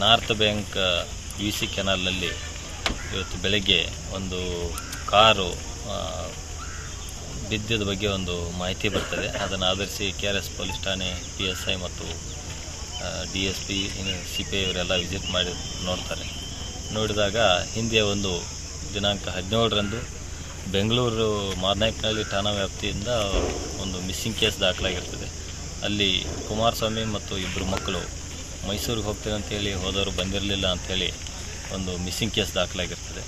North bank U C ಕೆನಾಲ್ನಲ್ಲಿ ಇವತ್ತು ಬೆಳಗ್ಗೆ ಒಂದು ಕಾರು ಬಿದ್ದದ ಬಗ್ಗೆ ಒಂದು ಮಾಹಿತಿ ಬರ್ತದೆ. ಅದನ್ನು ಆಧರಿಸಿ ಕೆ ಆರ್ ಎಸ್ ಪೊಲೀಸ್ ಠಾಣೆ, ಪಿ ಎಸ್ ಐ ಮತ್ತು D S P C P ಇವರೆಲ್ಲ ವಿಸಿಟ್ ಮಾಡಿ ನೋಡ್ತಾರೆ. ನೋಡಿದಾಗ ಹಿಂದೆ ಒಂದು ದಿನಾಂಕ ಹದಿನೇಳರಂದು ಬೆಂಗಳೂರು ಮಾರ್ನಾಯ್ಕನಹಳ್ಳಿ ಠಾಣಾ ವ್ಯಾಪ್ತಿಯಿಂದ ಒಂದು ಮಿಸ್ಸಿಂಗ್ ಕೇಸ್ ದಾಖಲಾಗಿರ್ತದೆ. ಅಲ್ಲಿ ಕುಮಾರಸ್ವಾಮಿ ಮತ್ತು ಇಬ್ಬರು ಮಕ್ಕಳು ಮೈಸೂರಿಗೆ ಹೋಗ್ತೇವೆ ಅಂತೇಳಿ ಹೋದವರು ಬಂದಿರಲಿಲ್ಲ ಅಂಥೇಳಿ ಒಂದು ಮಿಸ್ಸಿಂಗ್ ಕೇಸ್ ದಾಖಲಾಗಿರ್ತದೆ.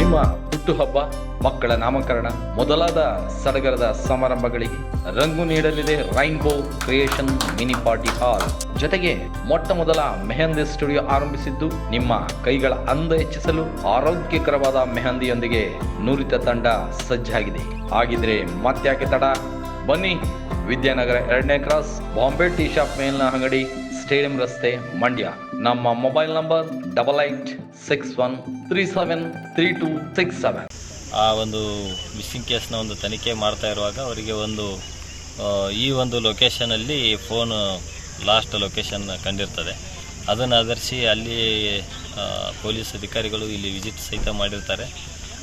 ನಿಮ್ಮ ಹುಟ್ಟುಹಬ್ಬ ಮಕ್ಕಳ ನಾಮಕರಣ, ಮೊದಲಾದ ಸಡಗರದ ಸಮಾರಂಭಗಳಿಗೆ ರಂಗು ನೀಡಲಿದೆ rainbow creation mini party hall. ಜೊತೆಗೆ ಮೊಟ್ಟ ಮೊದಲ ಮೆಹಂದಿ ಸ್ಟುಡಿಯೋ ಆರಂಭಿಸಿದ್ದು ನಿಮ್ಮ ಕೈಗಳ ಅಂದ ಹೆಚ್ಚಿಸಲು ಆರೋಗ್ಯಕರವಾದ ಮೆಹಂದಿಯೊಂದಿಗೆ ನುರಿತ ತಂಡ ಸಜ್ಜಾಗಿದೆ. ಹಾಗಿದ್ರೆ ಮತ್ತ್ಯಾಕೆ ತಡ? ಬನ್ನಿ ವಿದ್ಯಾನಗರ ಎರಡನೇ ಕ್ರಾಸ್ ಬಾಂಬೆ ಟೀ ಶಾಪ್ ಮೇಲಿನ ಅಂಗಡಿ. ಸ್ಟೇಡಿಯಂ ರಸ್ತೆ ಮಂಡ್ಯ. ನಮ್ಮ mobile number double eight six one three seven three two six seven. ಆ ಒಂದು ಮಿಸ್ಸಿಂಗ್ ಕೇಸ್ನ ಒಂದು ತನಿಖೆ ಮಾಡ್ತಾ ಇರುವಾಗ ಅವರಿಗೆ ಒಂದು ಈ ಒಂದು ಲೊಕೇಶನಲ್ಲಿ ಫೋನ್ ಲಾಸ್ಟ್ ಲೊಕೇಶನ್ ಕಂಡಿರ್ತದೆ. ಅದನ್ನು ಆಧರಿಸಿ ಅಲ್ಲಿ ಪೊಲೀಸ್ ಅಧಿಕಾರಿಗಳು ಇಲ್ಲಿ ವಿಸಿಟ್ ಸಹಿತ ಮಾಡಿರ್ತಾರೆ.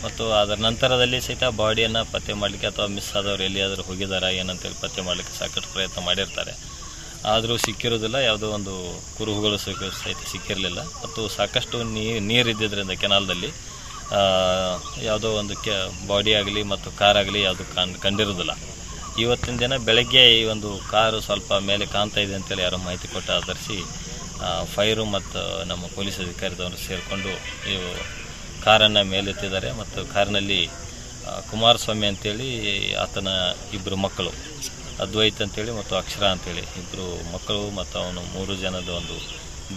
ಮತ್ತು ಅದರ ನಂತರದಲ್ಲಿ ಸಹಿತ ಬಾಡಿಯನ್ನು ಪತ್ತೆ ಮಾಡಲಿಕ್ಕೆ ಅಥವಾ ಮಿಸ್ ಆದವರು ಎಲ್ಲಿಯಾದರೂ ಹೋಗಿದ್ದಾರಾ ಏನಂತೇಳಿ ಪತ್ತೆ ಮಾಡಲಿಕ್ಕೆ ಸಾಕಷ್ಟು ಪ್ರಯತ್ನ ಮಾಡಿರ್ತಾರೆ. ಆದರೂ ಸಿಕ್ಕಿರೋದಿಲ್ಲ, ಯಾವುದೋ ಒಂದು ಕುರುಹುಗಳು ಸಹಿತ ಸಿಕ್ಕಿರಲಿಲ್ಲ. ಮತ್ತು ಸಾಕಷ್ಟು ನೀರು ನೀರಿದ್ದರಿಂದ ಕೆನಾಲ್ದಲ್ಲಿ ಯಾವುದೋ ಒಂದು ಕೆ, ಬಾಡಿ ಆಗಲಿ ಮತ್ತು ಕಾರ್ ಆಗಲಿ ಯಾವುದು ಕಾಣ್ ಕಂಡಿರೋದಿಲ್ಲ. ಇವತ್ತಿನ ದಿನ ಬೆಳಗ್ಗೆ ಈ ಒಂದು ಕಾರು ಸ್ವಲ್ಪ ಮೇಲೆ ಕಾಣ್ತಾ ಇದೆ ಅಂತೇಳಿ ಯಾರೋ ಮಾಹಿತಿ ಕೊಟ್ಟು ಆಧರಿಸಿ ಫೈರು ಮತ್ತು ನಮ್ಮ ಪೊಲೀಸ್ ಅಧಿಕಾರಿದವರು ಸೇರಿಕೊಂಡು ಇವು ಕಾರನ್ನು ಮೇಲೆತ್ತಿದ್ದಾರೆ. ಮತ್ತು ಕಾರಿನಲ್ಲಿ ಕುಮಾರಸ್ವಾಮಿ ಅಂತೇಳಿ ಆತನ ಇಬ್ಬರು ಮಕ್ಕಳು. ಅದ್ವೈತ್ ಅಂತೇಳಿ ಮತ್ತು ಅಕ್ಷರ ಅಂತೇಳಿ. ಇಬ್ಬರು ಮಕ್ಕಳು ಮತ್ತು ಅವನು ಮೂರು ಜನದ ಒಂದು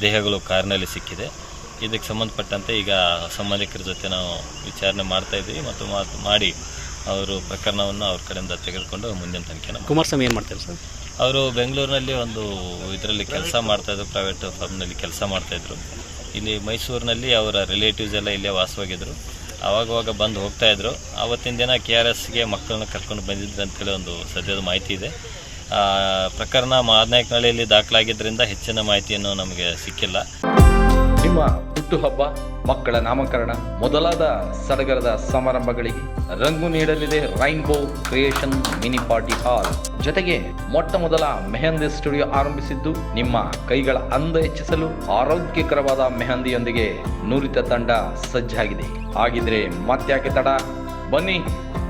ದೇಹಗಳು ಕಾರಿನಲ್ಲಿ ಸಿಕ್ಕಿದೆ. ಇದಕ್ಕೆ ಸಂಬಂಧಪಟ್ಟಂತೆ ಈಗ ಸಂಬಂಧಿಕರ ಜೊತೆ ನಾವು ವಿಚಾರಣೆ ಮಾಡ್ತಾ ಇದ್ದೀವಿ ಮತ್ತು ಮಾತು ಮಾಡಿ ಅವರು ಪ್ರಕರಣವನ್ನು ಅವ್ರ ಕಡೆಯಿಂದ ತೆಗೆದುಕೊಂಡು ಮುಂದಿನ ತನಿಖೆನ ಕುಮಾರಸ್ವಾಮಿ ಏನು ಮಾಡ್ತಾರೆ ಸರ್? ಅವರು ಬೆಂಗಳೂರಿನಲ್ಲಿ ಒಂದು ಇದರಲ್ಲಿ ಕೆಲಸ ಮಾಡ್ತಾಯಿದ್ರು ಪ್ರೈವೇಟ್ ಫಾರ್ಮ್ನಲ್ಲಿ ಕೆಲಸ ಮಾಡ್ತಾಯಿದ್ರು ಇಲ್ಲಿ ಮೈಸೂರಿನಲ್ಲಿ ಅವರ ರಿಲೇಟಿವ್ಸ್ ಎಲ್ಲ ಇಲ್ಲೇ ವಾಸವಾಗಿದ್ದರು ಆವಾಗವಾಗ ಬಂದು ಹೋಗ್ತಾ ಇದ್ರು. ಆವತ್ತಿನ ದಿನ ಕೆ ಆರ್ ಎಸ್ಗೆ ಮಕ್ಕಳನ್ನ ಕರ್ಕೊಂಡು ಬಂದಿದ್ರು ಅಂತೇಳಿ ಒಂದು ಸದ್ಯದ ಮಾಹಿತಿ ಇದೆ. ಪ್ರಕರಣ ಮಾದನಾಯಕನಹಳ್ಳಿಯಲ್ಲಿ ದಾಖಲಾಗಿದ್ದರಿಂದ ಹೆಚ್ಚಿನ ಮಾಹಿತಿಯನ್ನು ನಮಗೆ ಸಿಕ್ಕಿಲ್ಲ. ನಿಮ್ಮ ಹುಟ್ಟುಹಬ್ಬ, ಮಕ್ಕಳ ನಾಮಕರಣ, ಮೊದಲಾದ ಸಡಗರದ ಸಮಾರಂಭಗಳಿಗೆ ರಂಗು ನೀಡಲಿದೆ rainbow creation mini party hall. ಜೊತೆಗೆ ಮೊಟ್ಟ ಮೊದಲ ಮೆಹಂದಿ ಸ್ಟುಡಿಯೋ ಆರಂಭಿಸಿದ್ದು ನಿಮ್ಮ ಕೈಗಳ ಅಂದ ಹೆಚ್ಚಿಸಲು ಆರೋಗ್ಯಕರವಾದ ಮೆಹಂದಿಯೊಂದಿಗೆ ನುರಿತ ತಂಡ ಸಜ್ಜಾಗಿದೆ. ಹಾಗಿದ್ರೆ ಮತ್ತ್ಯಾಕೆ ತಡ? ಬನ್ನಿ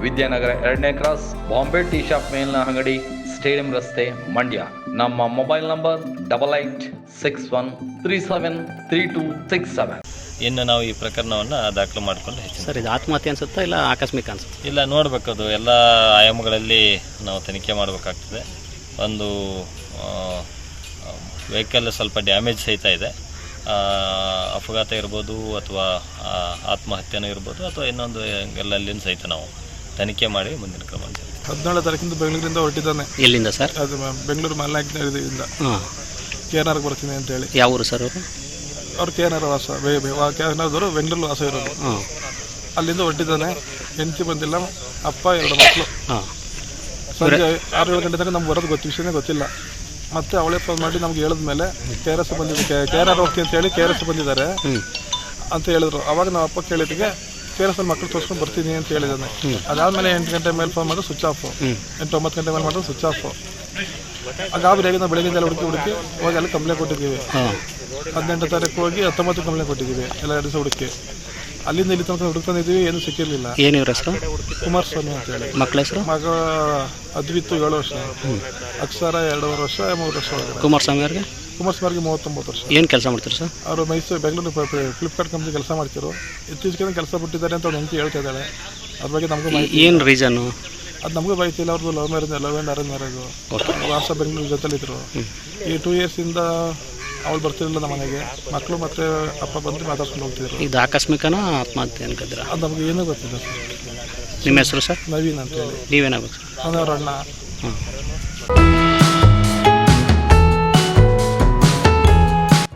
ವಿದ್ಯಾನಗರ ಎರಡನೇ ಕ್ರಾಸ್ ಬಾಂಬೆ ಟೀ ಶಾಪ್ ಮೇಲಿನ ಅಂಗಡಿ, ಸ್ಟೇಡಿಯಂ ರಸ್ತೆ, ಮಂಡ್ಯ. ನಮ್ಮ mobile number double eight six one three seven three two six seven. ಇನ್ನು ನಾವು ಈ ಪ್ರಕರಣವನ್ನು ದಾಖಲು ಮಾಡಿಕೊಂಡು ಹೆಚ್ಚು ಸರ್ ಇದು ಆತ್ಮಹತ್ಯೆ ಅನ್ಸುತ್ತಾ ಇಲ್ಲ ಆಕಸ್ಮಿಕ ಅನಿಸುತ್ತೆ? ಇಲ್ಲ ನೋಡಬೇಕು ಅದು. ಎಲ್ಲ ಆಯಾಮಗಳಲ್ಲಿ ನಾವು ತನಿಖೆ ಮಾಡಬೇಕಾಗ್ತದೆ. ಒಂದು ವೆಹಿಕಲ್ ಸ್ವಲ್ಪ ಡ್ಯಾಮೇಜ್ ಸಹಿತ ಇದೆ. ಅಪಘಾತ ಇರ್ಬೋದು ಅಥವಾ ಆತ್ಮಹತ್ಯೆನೂ ಇರ್ಬೋದು ಅಥವಾ ಇನ್ನೊಂದು ಎಲ್ಲಲ್ಲಿನ ಸಹಿತ ನಾವು ತನಿಖೆ ಮಾಡಿ ಮುಂದಿನ ಕ್ರಮ ಜರುಗಿಸ್ತೇವೆ. ಹದಿನೇಳು ತಾರೀಕಿಂದ ಬೆಂಗಳೂರಿಂದ ಹೊರಟಿದ್ದಾನೆ. ಎಲ್ಲಿಂದ ಸರ್? ಅದು ಮ- ಬೆಂಗಳೂರು ಮಲ್ನಾಯ್ಕದಿಂದ ಹಾಂ. ಕೆ ಎನ್ ಆರ್ಗೆ ಬರ್ತೀನಿ ಅಂತೇಳಿ ಯಾವ ಊರು ಸರ್ ಅವರು? ಅವ್ರು ಕೆ ಎನ್ ಆರ್ ವಾಸ ಕೆ ಎನ್ ಆರ್ದವರು ಬೆಂಗಳೂರು ವಾಸ ಇರೋದು. ಹಾಂ. ಅಲ್ಲಿಂದ ಹೊರಟಿದ್ದಾನೆ. ಹೆಂಡತಿ ಬಂದಿಲ್ಲ ಅಪ್ಪ ಎರಡು ಮಕ್ಕಳು ಹಾಂ. ಸಂಜೆ ಆರು ಏಳು ಗಂಟೆ ತನಕ ನಮ್ಗೆ ಬರೋದು ಗೊತ್ತು ವಿಷಯನೇ ಗೊತ್ತಿಲ್ಲ. ಮತ್ತೆ ಅವಳೇ ಫೋನ್ ಮಾಡಿ ನಮ್ಗೆ ಹೇಳಿದ್ಮೇಲೆ ಕೆ ಆರ್ ಎಸ್ ಬಂದಿದ್ದು ಕೆ ಆರ್ ಆರ್ ಹೋಗ್ತೀನಿ ಅಂತ ಹೇಳಿ ಕೆ ಆರ್ ಎಸ್ ಬಂದಿದ್ದಾರೆ ಹ್ಞೂ ಅಂತ ಹೇಳಿದ್ರು. ಅವಾಗ ನಮ್ಮ ಅಪ್ಪ ಕೇಳಿದ್ದಕ್ಕೆ ಎಸ್ ಮಕ್ಕಳು ತೋರಿಸ್ಕೊಂಡು ಬರ್ತೀನಿ ಅಂತ ಹೇಳಿದ್ದಾನೆ. ಅದಾದಮೇಲೆ ಎಂಟು ಗಂಟೆ ಮೇಲೆ ಫೋನ್ ಮಾಡಿದ್ರೆ ಸ್ವಿಚ್ ಆಫ್ ಎಂಟು ಒಂಬತ್ತು ಗಂಟೆ ಮೇಲೆ ಮಾಡಿದ್ರೆ ಸ್ವಿಚ್ ಆಫ್ ಅದಾದ್ರೆ ಹೇಗೆ ನಾವು ಬೆಳಗ್ಗೆ ಹುಡುಕಿ ಹುಡುಕಿ ಹೋಗಿ ಅಲ್ಲಿ ಕಂಪ್ಲೇಂಟ್ ಕೊಟ್ಟಿದ್ದೀವಿ. ಹದಿನೆಂಟು ತಾರೀಕು ಹೋಗಿ ಹತ್ತೊಂಬತ್ತು ಕಂಪ್ಲೇಂಟ್ ಕೊಟ್ಟಿದ್ದೀವಿ ಎಲ್ಲ ಎರಡು ದಿವಸ ಹುಡುಕಿ. ಅಲ್ಲಿಂದ ಇಲ್ಲಿ ತನಕ ಹುಡುಕ್ತಾನೆ ಇದ್ದೀವಿ ಏನು ಸಿಕ್ಕಿರಲಿಲ್ಲ. ಏನು ಇವ್ರ ಹೆಸರು? ಕುಮಾರಸ್ವಾಮಿ ಅಂತ ಹೇಳಿ. ಮಕ್ಕಳ ಹೆಸರು? ಮಗ ಅದ್ವಿತ್ತು ಏಳು ವರ್ಷ. ಅಕ್ಷರ ಎರಡೂವರೆ ವರ್ಷ ಮೂರು ವರ್ಷ ಕುಮಾರಸ್ವಾಮಿ ಅವ್ರಿಗೆ? ಕುಮಾರಸ್ವಾಮಿಗೆ ಮೂವತ್ತೊಂಬತ್ತು ವರ್ಷ. ಏನು ಕೆಲಸ ಮಾಡ್ತಾರೆ ಸರ್? ಅವರು ಮೈಸೂರು ಬೆಂಗಳೂರು ಫ್ಲಿಪ್ಕಾರ್ಟ್ ಕಂಪ್ನಿ ಕೆಲಸ ಮಾಡ್ತಿರೋ ಇತ್ತೀಚೆಗೆ ಕೆಲಸ ಬಿಟ್ಟಿದ್ದಾರೆ ಅಂತ ಅವ್ರು ಹೆಂಡತಿ ಹೇಳ್ತಾ ಇದ್ದಾಳೆ ಅದ್ರ ಬಗ್ಗೆ ನಮಗೂ ಮಾಹಿತಿ ಏನು ರೀಸನ್ನು ಅದು ನಮಗೂ ಮಾಹಿತಿ ಇಲ್ಲ. ಅವ್ರದ್ದು love marriage love and arrange marriage ವಾಸ ಬೆಂಗಳೂರು ಜೊತೆಲಿದ್ರು. ಈ ಟೂ ಇಯರ್ಸಿಂದ ಅವಳು ಬರ್ತಿರಲಿಲ್ಲ ನಮ್ಮ ಮನೆಗೆ. ಮಕ್ಕಳು ಮತ್ತು ಅಪ್ಪ ಬಂದು ಮಾತಾಡ್ಕೊಂಡು ಹೋಗ್ತಿದ್ರು. ಇದು ಆಕಸ್ಮಿಕನ ಆತ್ಮಹತ್ಯೆ ಅನ್ಕಂದಿರ ಅದು ನಮಗೆ ಏನೂ ಗೊತ್ತಿಲ್ಲ ಸರ್. ನಿಮ್ಮ ಹೆಸರು ಸರ್? ನವೀನ್ ಅಂತೇಳಿ. ನೀವೇನಾಗಬೇಕು ಸರ್? ಅವನ ಅವ್ರ ಅಣ್ಣ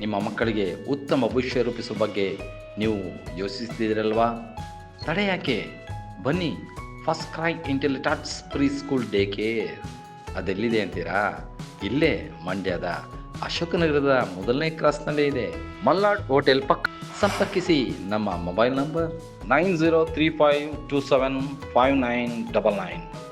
ನಿಮ್ಮ ಮಕ್ಕಳಿಗೆ ಉತ್ತಮ ಭವಿಷ್ಯ ರೂಪಿಸುವ ಬಗ್ಗೆ ನೀವು ಯೋಚಿಸ್ತಿದ್ದೀರಲ್ವಾ? ತಡೆ ಯಾಕೆ? ಬನ್ನಿ FirstCry Intellitots preschool day care ಅದೆಲ್ಲಿದೆ ಅಂತೀರಾ? ಇಲ್ಲೇ, ಮಂಡ್ಯದ ಅಶೋಕನಗರದ ಮೊದಲನೇ ಕ್ರಾಸ್ನಲ್ಲೇ ಇದೆ. ಮಲ್ನಾಡ್ ಹೋಟೆಲ್ ಪಕ್ಕ. ಸಂಪರ್ಕಿಸಿ ನಮ್ಮ mobile number nine zero three five two seven five nine double nine